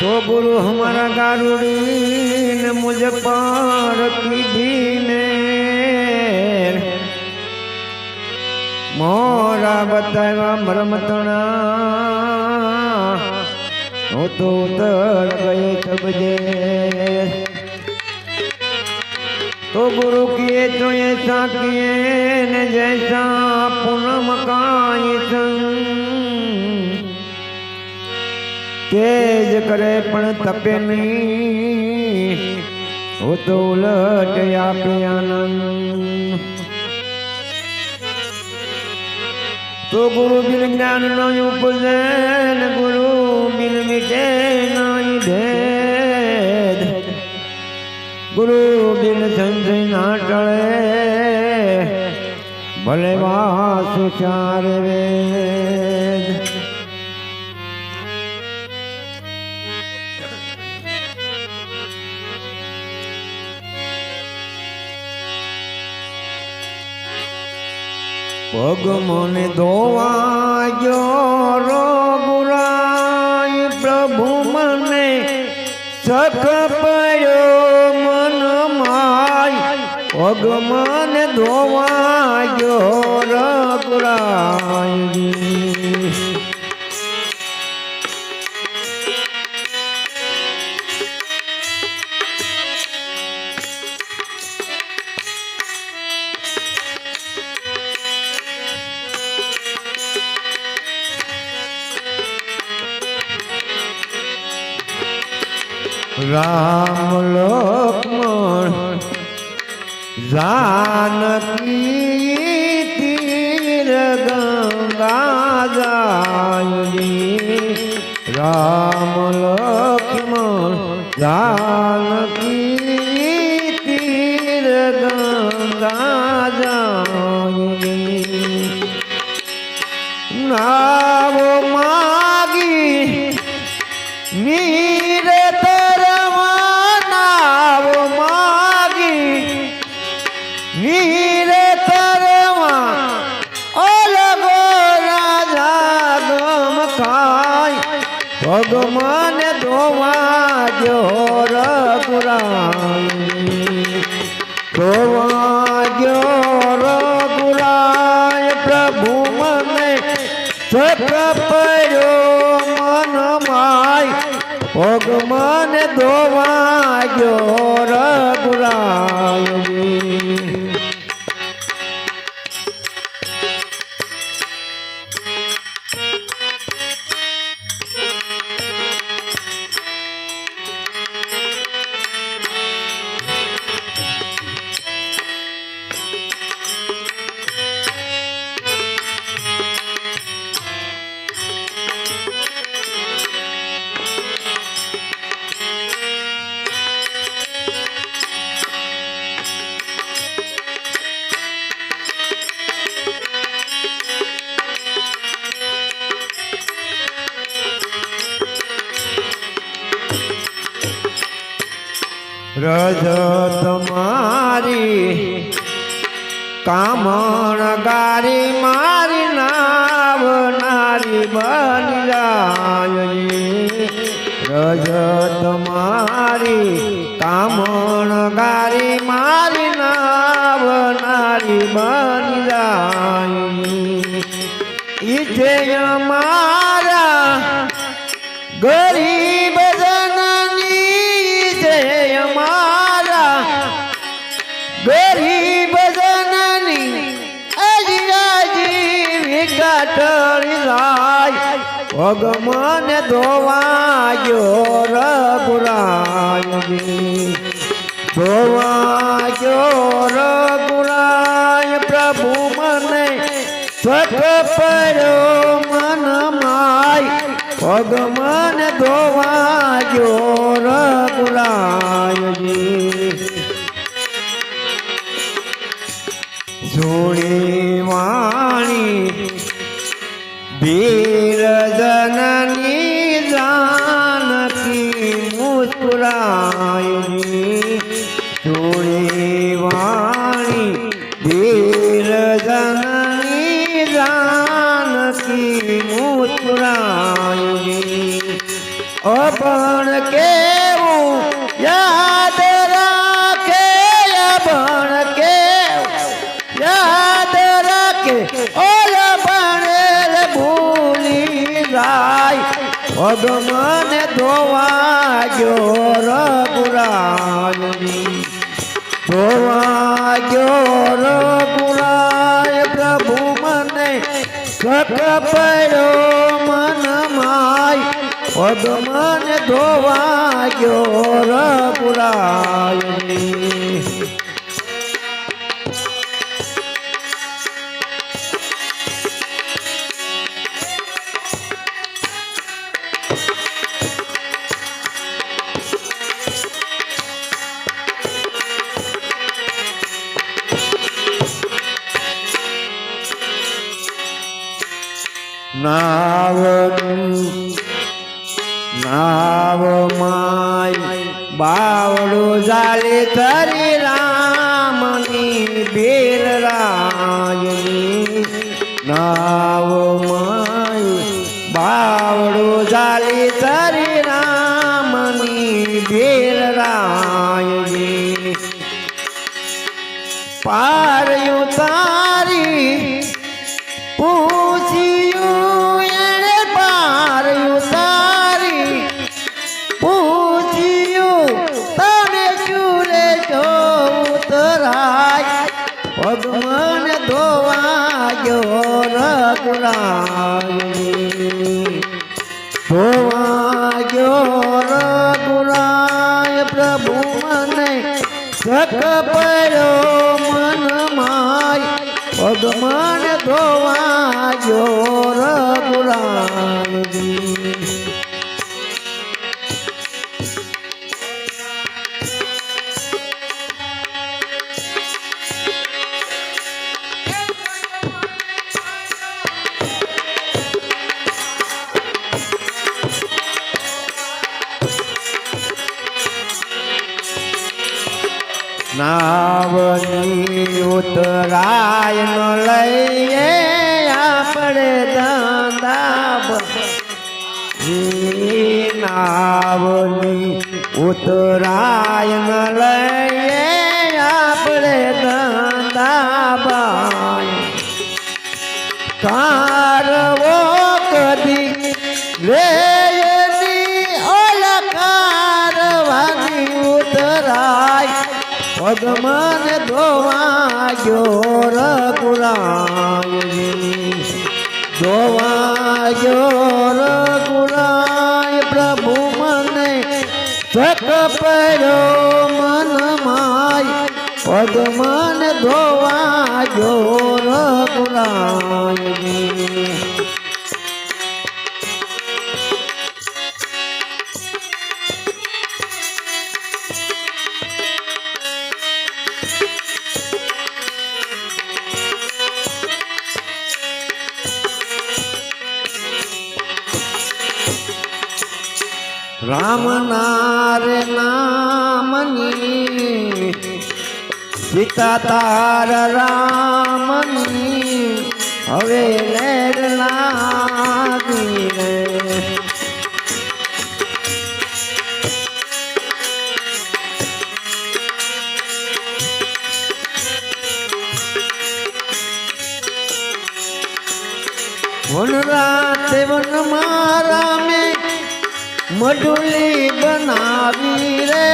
तो गुरु हमारा गारुड़ी ने मुझे पार की दीने मोरा बताया मरमतणा હું તો ઉતર ગયે તબજે तो गुरु किए तो ऐसा किए न जैसा पूनम काई संग તેજ કરે પણ તપે નહીં. હું તો ઉલટ આપે આનંદ. તો ગુરુ બિન જ્ઞાન નો ઉપજન ગુરુ બિન મિટે નહીં ભેદ ગુરુ બિન સંજય ના ટળે ભલે વાસુ ચાર વેદ પગ મને ધોવાજો રોગુરાય પ્રભુ મને સખ પડ્યો મન માય. પગ મને ધોવાજો રઘુરાય. રામ લક્ષ્મણ જાનકી તીર ગંગા જાય રામ લક્ષ્મણ જાનકી ભગવાન ધોવા ગયો રઘુરાય. રજ તમારી કામણ ગારી મારી નાવનારી બની જાય. રજ તમારી કામણ ગારી મારી નાવનારી બની જાય. ઈજે અમારા ભગવાન ધોવાયો રઘુરાયજી. ધોવાયો રઘુરાય પ્રભુ મને સખ પડ્યો મન માય. ભગવાન ધોવાયો રઘુરાયજી. જોડી વીર જાય ભગવાન ધોવા જો રઘુરાયની ધોવા ગયો રઘુરાય પ્રભુ મને સક પડ્યો મન માય. પદ્મન ધોવા ગયો રઘુરાયની નાવનું નાવ માય બાવડું જાલે તરી રામની બેર રાયની. નાવ માય બાવડું જાલે તરી રામની બેર રાયની. પારયું પ્રભુ મને સક પડ્યો મન માય પગમન ધોવા જો રઘુરાયની નાવની ઉતરાય ન લઈએ આપણે દાંદા નાવની ઉતરાય ન પગમન ધોવા ગયો રઘુરાયની ધોવા ગયો રઘુરાય પ્રભુ મને સક પડ્યો મન માય પગમન ધોવા ગયો રઘુરાયની રામ નાર નામની સીતા તાર રામની. હવે લેર લાગી રે. વન રાતે વન મારા મેં મઢુલી બનાવી રે.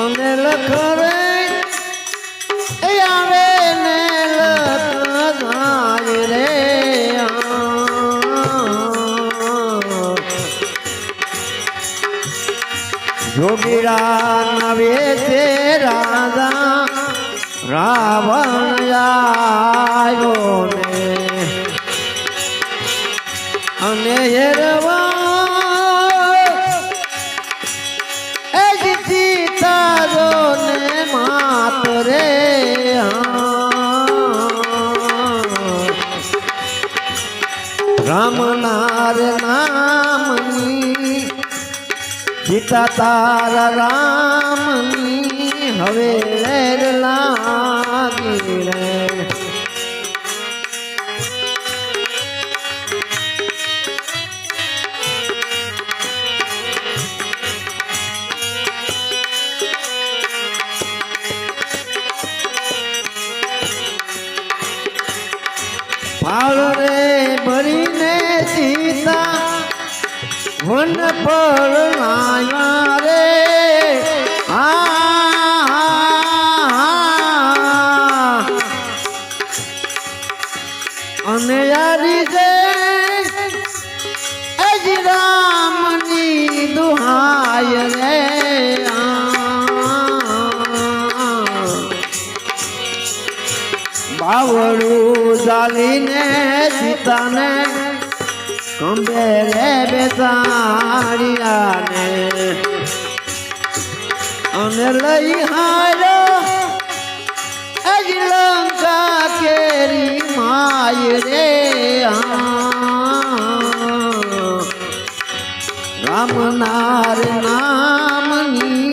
અને લખરે આવે ને લખાય રે. જોગીરા નવે છે રાજા. રાવણ આવ્યો ને. અને હેરવા એ જીતી તારો ને માત રે રામનાર નામની સીતા તારા રામની હવે લેર લાગી રે. ભરીને સીતા વન પર લાયા સીતાને કંબે રે બેસાડિયાને. અને લઈ હારો અજલંકા કેરી માય રે રામ નાર નામની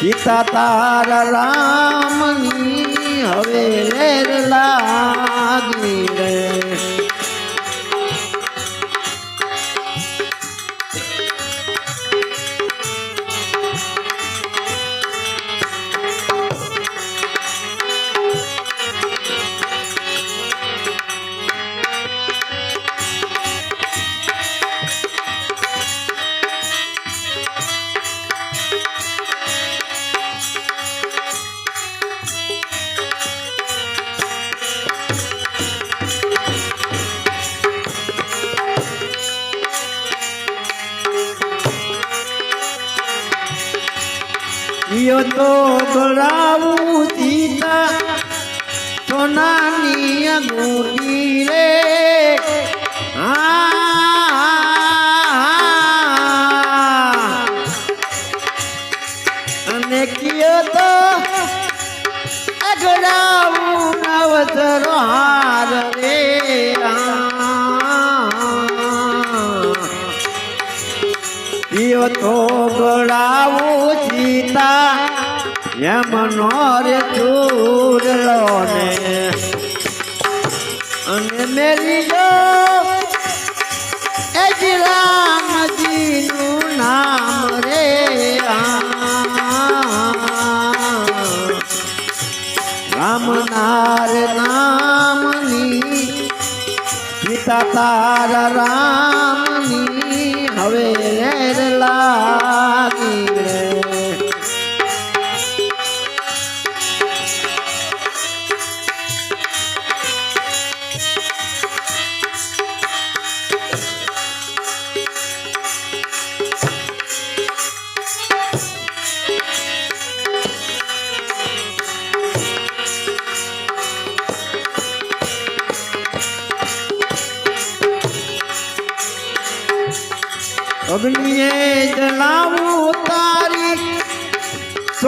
સીતા તારા રામની હવે લેર સોનાની અંગૂઠી રે. અને કયો તો અગડાવું અવસરો હાર રે. કયો તો ગળાવું યમનો રે ચૂરલો ને અને મેરી જો એજ રામજીનું નામ રે રામનાર નામની પિતા તારા રામની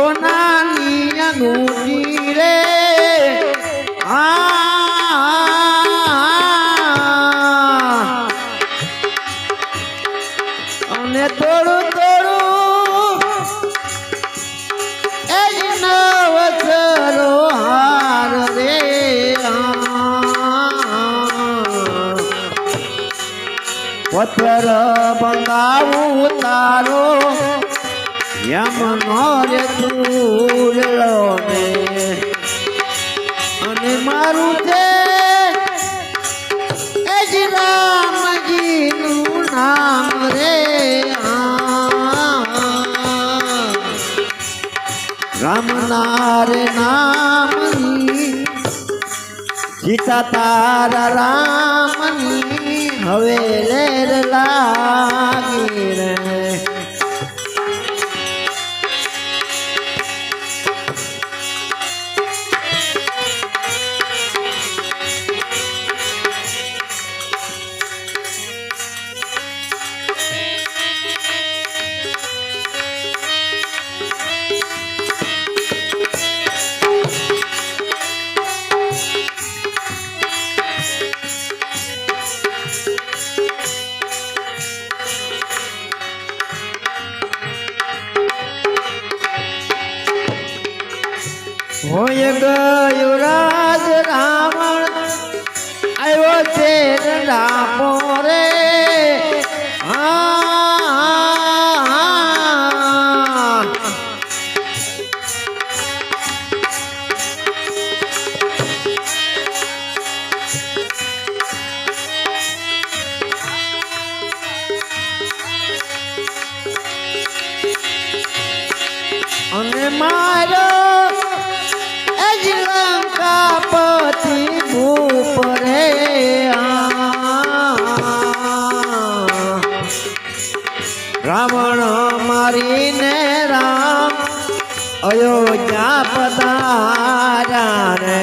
સોનાની અંગૂઠી રે અને થોડું થોડું એ નવસરો હાર રે. પથ્થર બંગાવું તારો યમનો રે ચૂરલો ને. અને મારું છે એ જ રામજીનું નામ રે. રામનાર નામની સીતા તારા રામની હવે લેર લાગી રે. કરીને રામ, અયોધ્યા પધાર્યા રે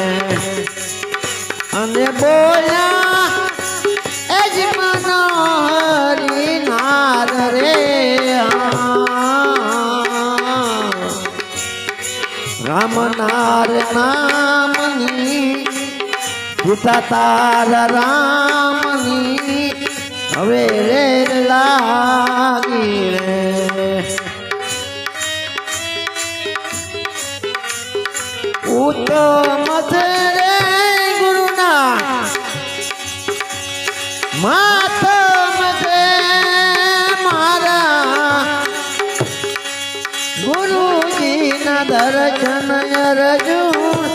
અને બોલ્યા, એ જ મનોહરિનાર રે રામનાર નામની પિતા તાર રામની, હવે રે લાગી ઉત્તમ છે રે ગુરુના. માતમ છે મારા. ગુરુજીના દર્શન અર્જુન.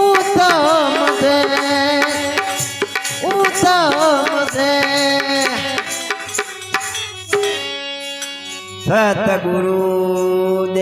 ઉત્તમ છે ઉત્તમ છે. સતગુરુ